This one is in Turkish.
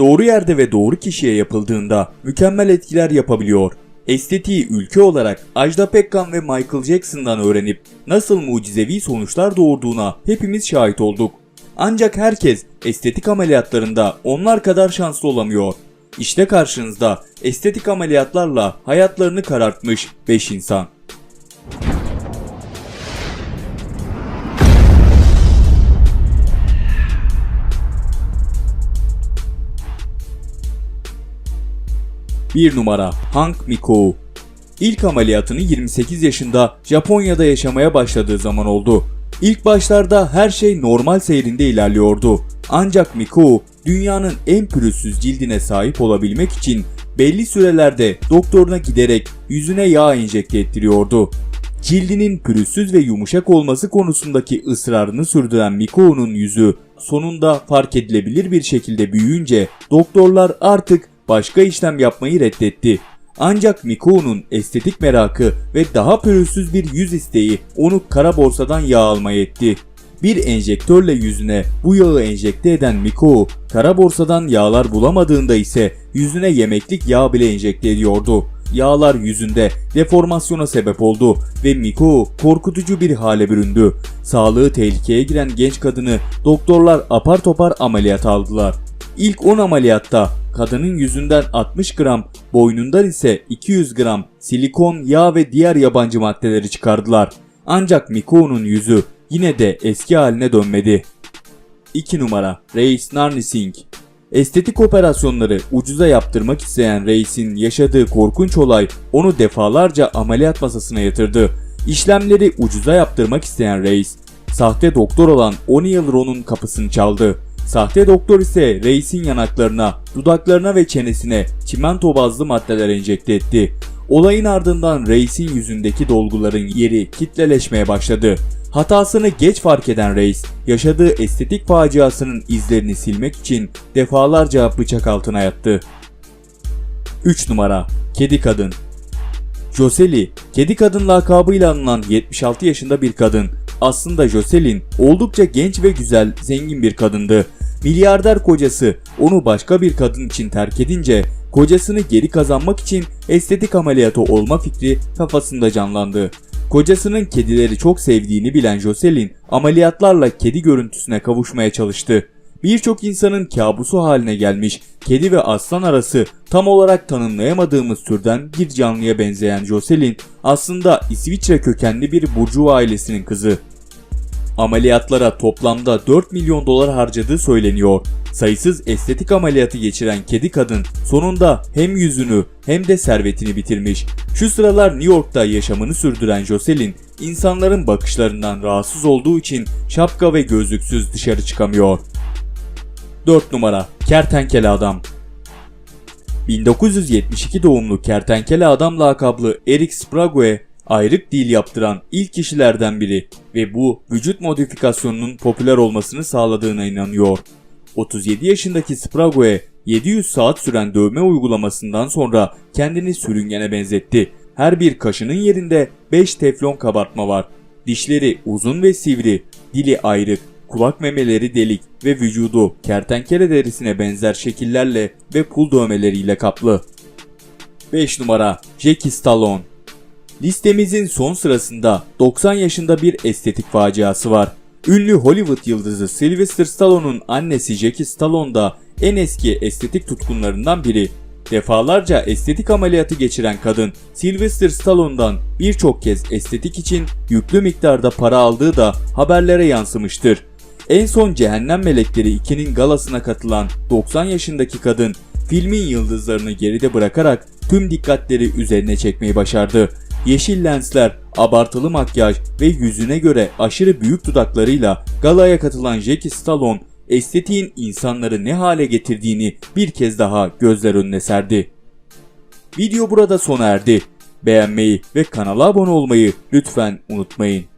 doğru yerde ve doğru kişiye yapıldığında mükemmel etkiler yapabiliyor. Estetiği ülke olarak Ajda Pekkan ve Michael Jackson'dan öğrenip nasıl mucizevi sonuçlar doğurduğuna hepimiz şahit olduk. Ancak herkes estetik ameliyatlarında onlar kadar şanslı olamıyor. İşte karşınızda estetik ameliyatlarla hayatlarını karartmış 5 insan. Bir numara Hank Mikou İlk ameliyatını 28 yaşında Japonya'da yaşamaya başladığı zaman oldu. İlk başlarda her şey normal seyrinde ilerliyordu. Ancak Mikou dünyanın en pürüzsüz cildine sahip olabilmek için belli sürelerde doktoruna giderek yüzüne yağ enjekte ettiriyordu. Cildinin pürüzsüz ve yumuşak olması konusundaki ısrarını sürdüren Mikou'nun yüzü sonunda fark edilebilir bir şekilde büyüyünce doktorlar artık başka işlem yapmayı reddetti. Ancak Mikou'nun estetik merakı ve daha pürüzsüz bir yüz isteği onu kara borsadan yağ almaya etti. Bir enjektörle yüzüne bu yağı enjekte eden Mikou, kara borsadan yağlar bulamadığında ise yüzüne yemeklik yağ bile enjekte ediyordu. Yağlar yüzünde deformasyona sebep oldu ve Mikou korkutucu bir hale büründü. Sağlığı tehlikeye giren genç kadını doktorlar apar topar ameliyat aldılar. İlk 10 ameliyatta kadının yüzünden 60 gram, boynundan ise 200 gram silikon, yağ ve diğer yabancı maddeleri çıkardılar. Ancak Mikou'nun yüzü yine de eski haline dönmedi. 2 numara Reis Narnising Estetik operasyonları ucuza yaptırmak isteyen Reis'in yaşadığı korkunç olay onu defalarca ameliyat masasına yatırdı. İşlemleri ucuza yaptırmak isteyen Reis, sahte doktor olan O'Neill Ron'un kapısını çaldı. Sahte doktor ise Reis'in yanaklarına, dudaklarına ve çenesine çimento bazlı maddeler enjekte etti. Olayın ardından Reis'in yüzündeki dolguların yeri kitleleşmeye başladı. Hatasını geç fark eden Reis, yaşadığı estetik faciasının izlerini silmek için defalarca bıçak altına yattı. 3 numara Kedi Kadın Joseli, kedi kadın lakabıyla anılan 76 yaşında bir kadın. Aslında Jocelyn oldukça genç ve güzel, zengin bir kadındı. Milyarder kocası onu başka bir kadın için terk edince kocasını geri kazanmak için estetik ameliyatı olma fikri kafasında canlandı. Kocasının kedileri çok sevdiğini bilen Jocelyn ameliyatlarla kedi görüntüsüne kavuşmaya çalıştı. Birçok insanın kabusu haline gelmiş kedi ve aslan arası tam olarak tanımlayamadığımız türden bir canlıya benzeyen Jocelyn aslında İsviçre kökenli bir burjuva ailesinin kızı. Ameliyatlara toplamda 4 milyon dolar harcadığı söyleniyor. Sayısız estetik ameliyatı geçiren kedi kadın sonunda hem yüzünü hem de servetini bitirmiş. Şu sıralar New York'ta yaşamını sürdüren Jocelyn, insanların bakışlarından rahatsız olduğu için şapka ve gözlüksüz dışarı çıkamıyor. 4 numara Kertenkele Adam 1972 doğumlu Kertenkele Adam lakaplı Eric Sprague ayrık dil yaptıran ilk kişilerden biri ve bu vücut modifikasyonunun popüler olmasını sağladığına inanıyor. 37 yaşındaki Sprague 700 saat süren dövme uygulamasından sonra kendini sürüngene benzetti. Her bir kaşının yerinde 5 teflon kabartma var. Dişleri uzun ve sivri, dili ayrık, kulak memeleri delik ve vücudu kertenkele derisine benzer şekillerle ve pul dövmeleriyle kaplı. 5 numara Jackie Stallone Listemizin son sırasında 90 yaşında bir estetik faciası var. Ünlü Hollywood yıldızı Sylvester Stallone'un annesi Jackie Stallone da en eski estetik tutkunlarından biri. Defalarca estetik ameliyatı geçiren kadın Sylvester Stallone'dan birçok kez estetik için yüklü miktarda para aldığı da haberlere yansımıştır. En son Cehennem Melekleri 2'nin galasına katılan 90 yaşındaki kadın filmin yıldızlarını geride bırakarak tüm dikkatleri üzerine çekmeyi başardı. Yeşil lensler, abartılı makyaj ve yüzüne göre aşırı büyük dudaklarıyla galaya katılan Jackie Stallone, estetiğin insanları ne hale getirdiğini bir kez daha gözler önüne serdi. Video burada sona erdi. Beğenmeyi ve kanala abone olmayı lütfen unutmayın.